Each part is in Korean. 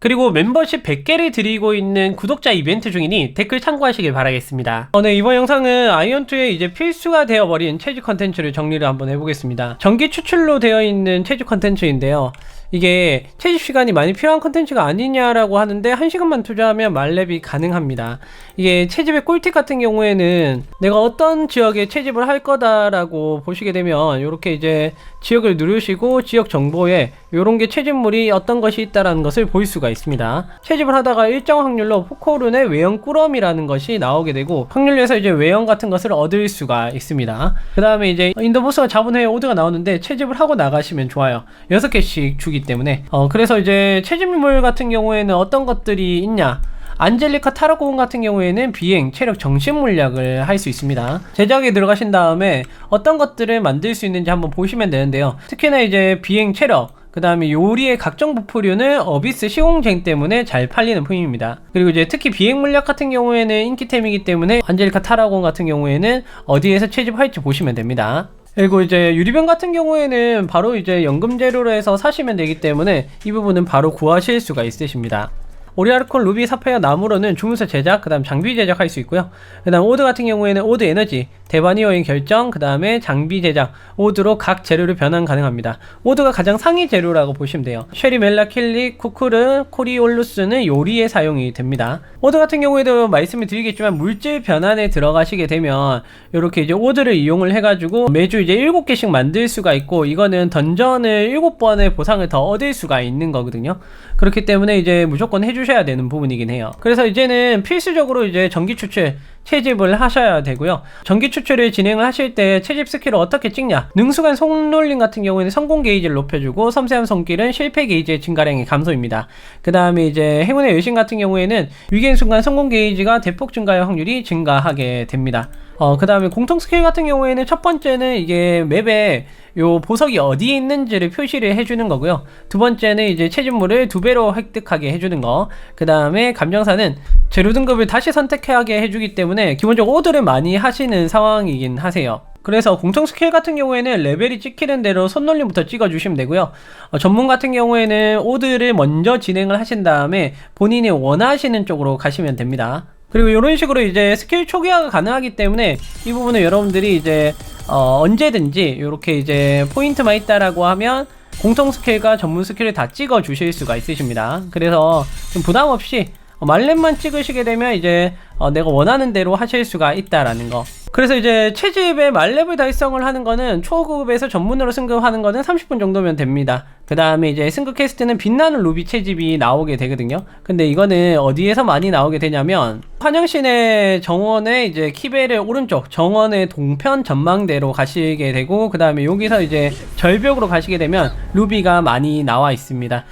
그리고 멤버십 100개를 드리고 있는 구독자 이벤트 중이니 댓글 참고하시길 바라겠습니다. 어, 네, 이번 영상은 아이언2의 이제 필수가 되어버린 체질 컨텐츠를 정리를 한번 해보겠습니다. 전기 추출로 되어 있는 체질 컨텐츠인데요. 이게 채집 시간이 많이 필요한 컨텐츠가 아니냐라고 하는데 1시간만 투자하면 말렙이 가능합니다. 이게 채집의 꿀팁 같은 경우에는 내가 어떤 지역에 채집을 할 거다라고 보시게 되면 이렇게 이제 지역을 누르시고 지역 정보에 이런 게 채집물이 어떤 것이 있다라는 것을 볼 수가 있습니다. 채집을 하다가 일정 확률로 포코룬의 외형 꾸러미라는 것이 나오게 되고 확률에서 이제 외형 같은 것을 얻을 수가 있습니다. 그 다음에 이제 인더보스가 후에 오드가 나오는데 채집을 하고 나가시면 좋아요. 6개씩 주기 때문에 어 그래서 이제 채집물 같은 경우에는 어떤 것들이 있냐 안젤리카 타로고운 같은 경우에는 비행, 체력, 정신 물약을 할 수 있습니다. 제작에 들어가신 다음에 어떤 것들을 만들 수 있는지 한번 보시면 되는데요. 특히나 이제 비행, 체력, 그 다음에 요리의 각종 부풀류는 어비스 시공쟁 때문에 잘 팔리는 품입니다. 그리고 이제 특히 비행 물약 같은 경우에는 인기템이기 때문에 안젤리카 타라곤 같은 경우에는 어디에서 채집할지 보시면 됩니다. 그리고 이제 유리병 같은 경우에는 바로 이제 연금 재료로 해서 사시면 되기 때문에 이 부분은 바로 구하실 수가 있으십니다. 오리아르콘, 루비, 사파이어, 나무로는 주문서 제작, 그 다음 장비 제작할 수 있고요. 그 다음 오드 같은 경우에는 오드 에너지, 대바니어인 결정, 그 다음에 장비 제작, 오드로 각 재료를 변환 가능합니다. 오드가 가장 상위 재료라고 보시면 돼요. 쉐리, 멜라, 킬리, 쿠쿠르, 코리올루스는 요리에 사용이 됩니다. 오드 같은 경우에도 말씀을 드리겠지만 물질 변환에 들어가시게 되면 이렇게 이제 오드를 이용을 해가지고 매주 이제 7개씩 만들 수가 있고 이거는 던전을 7번의 보상을 더 얻을 수가 있는 거거든요. 그렇기 때문에 이제 무조건 해주셔야 되는 부분이긴 해요. 그래서 이제는 필수적으로 이제 전기 추출 채집을 하셔야 되고요. 전기 추출을 진행을 하실 때 채집 스킬을 어떻게 찍냐? 능숙한 손놀림 같은 경우에는 성공 게이지를 높여주고 섬세한 손길은 실패 게이지의 증가량이 감소입니다. 그 다음에 이제 행운의 여신 같은 경우에는 위기의 순간 성공 게이지가 대폭 증가할 확률이 증가하게 됩니다. 어, 그 다음에 공통 스킬 같은 경우에는 첫 번째는 이게 맵에 요 보석이 어디에 있는지를 표시를 해주는 거고요. 두 번째는 이제 채집물을 두 배로 획득하게 해주는 거. 그 다음에 감정사는 재료 등급을 다시 선택하게 해주기 때문에 기본적으로 오더를 많이 하시는 상황이긴 하세요. 그래서 공청 스킬 같은 경우에는 레벨이 찍히는 대로 손놀림부터 찍어주시면 되고요. 어, 전문 같은 경우에는 오드를 먼저 진행을 하신 다음에 본인이 원하시는 쪽으로 가시면 됩니다. 그리고 이런 식으로 이제 스킬 초기화가 가능하기 때문에 이 부분은 여러분들이 이제 어 언제든지 이렇게 이제 포인트만 있다라고 하면 공통 스킬과 전문 스킬을 다 찍어 주실 수가 있으십니다. 그래서 좀 부담 없이 말렙만 찍으시게 되면 이제 어 내가 원하는 대로 하실 수가 있다라는 거. 그래서 이제 채집의 말렙을 달성을 하는 거는 초급에서 전문으로 승급하는 거는 30분 정도면 됩니다. 그 다음에 이제 승급 퀘스트는 빛나는 루비 채집이 나오게 되거든요. 근데 이거는 어디에서 많이 나오게 되냐면 환영신의 정원의 이제 키벨의 오른쪽 정원의 동편 전망대로 가시게 되고 그 다음에 여기서 이제 절벽으로 가시게 되면 루비가 많이 나와 있습니다.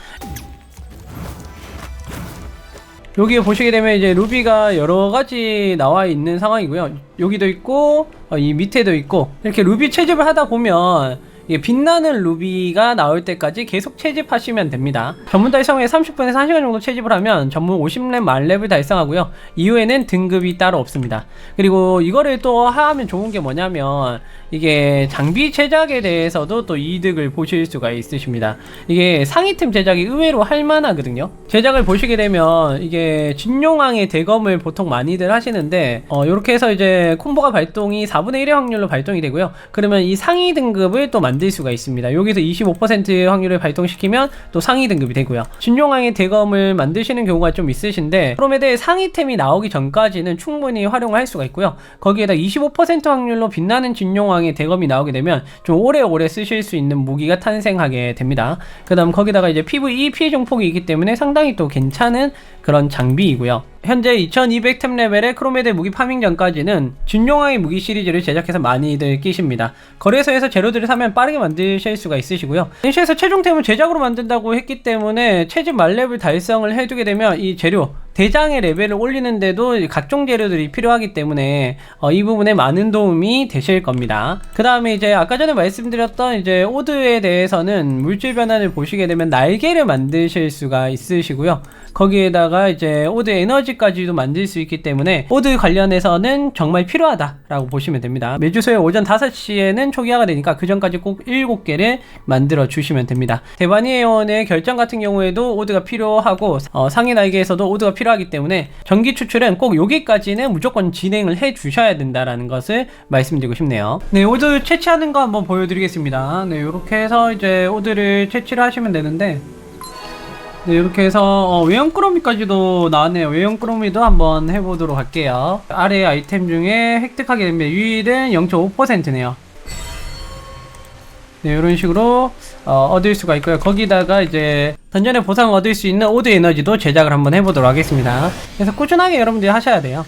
여기 보시게 되면 이제 루비가 여러 가지 나와 있는 상황이고요. 여기도 있고 어, 이 밑에도 있고 이렇게 루비 채집을 하다 보면 이게 빛나는 루비가 나올 때까지 계속 채집하시면 됩니다. 전문 달성에 30분에서 1시간 정도 채집을 하면 전문 50렙 만렙을 달성하고요. 이후에는 등급이 따로 없습니다. 그리고 이거를 또 하면 좋은 게 뭐냐면 이게 장비 제작에 대해서도 또 이득을 보실 수가 있으십니다. 이게 상위템 제작이 의외로 할만하거든요. 제작을 보시게 되면 이게 진용왕의 대검을 보통 많이들 하시는데 어, 이렇게 해서 이제 콤보가 발동이 4분의 1의 확률로 발동이 되고요. 그러면 이 상위 등급을 또 만들 수가 있습니다. 여기서 25%의 확률을 발동시키면 또 상위 등급이 되고요. 진용왕의 대검을 만드시는 경우가 좀 있으신데 프로메드의 상위템이 나오기 전까지는 충분히 활용을 할 수가 있고요. 거기에다 25% 확률로 빛나는 진용왕의 대검이 나오게 되면 좀 오래오래 쓰실 수 있는 무기가 탄생하게 됩니다. 그 다음 거기다가 이제 PVE 피해 종폭이 있기 때문에 상당히 또 괜찮은 그런 장비이고요. 현재 2200템 레벨의 크로메드 무기 파밍 전까지는 진용왕의 무기 시리즈를 제작해서 많이들 끼십니다. 거래소에서 재료들을 사면 빠르게 만드실 수가 있으시고요. 현시에서 최종템을 제작으로 만든다고 했기 때문에 채집 말렙을 달성을 해두게 되면 이 재료 대장의 레벨을 올리는데도 각종 재료들이 필요하기 때문에 어, 이 부분에 많은 도움이 되실 겁니다. 그 다음에 이제 아까 전에 말씀드렸던 이제 오드에 대해서는 물질 변환을 보시게 되면 날개를 만드실 수가 있으시고요. 거기에다가 이제 오드 에너지까지도 만들 수 있기 때문에 오드 관련해서는 정말 필요하다라고 보시면 됩니다. 매주 수요일 오전 5시에는 초기화가 되니까 그 전까지 꼭 7개를 만들어 주시면 됩니다. 대바니 회원의 결정 같은 경우에도 오드가 필요하고 어, 상위 날개에서도 오드가 필요 하기 때문에 전기 추출은 꼭 여기까지는 무조건 진행을 해 주셔야 된다라는 것을 말씀드리고 싶네요. 네, 오드 채취하는 거 한번 보여드리겠습니다. 네, 이렇게 해서 이제 오드를 채취를 하시면 되는데 네, 이렇게 해서 어, 외형 꾸러미까지도 나왔네요. 외형 꾸러미도 한번 해보도록 할게요. 아래 아이템 중에 획득하게 됩니다. 유일은 0.5%네요. 네, 이런 식으로 어, 얻을 수가 있고요. 거기다가 이제 던전의 보상 얻을 수 있는 오드 에너지도 제작을 한번 해보도록 하겠습니다. 그래서 꾸준하게 여러분들이 하셔야 돼요.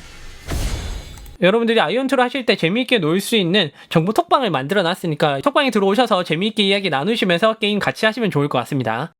여러분들이 아이언트를 하실 때 재미있게 놀 수 있는 정보 톡방을 만들어 놨으니까 톡방에 들어오셔서 재미있게 이야기 나누시면서 게임 같이 하시면 좋을 것 같습니다.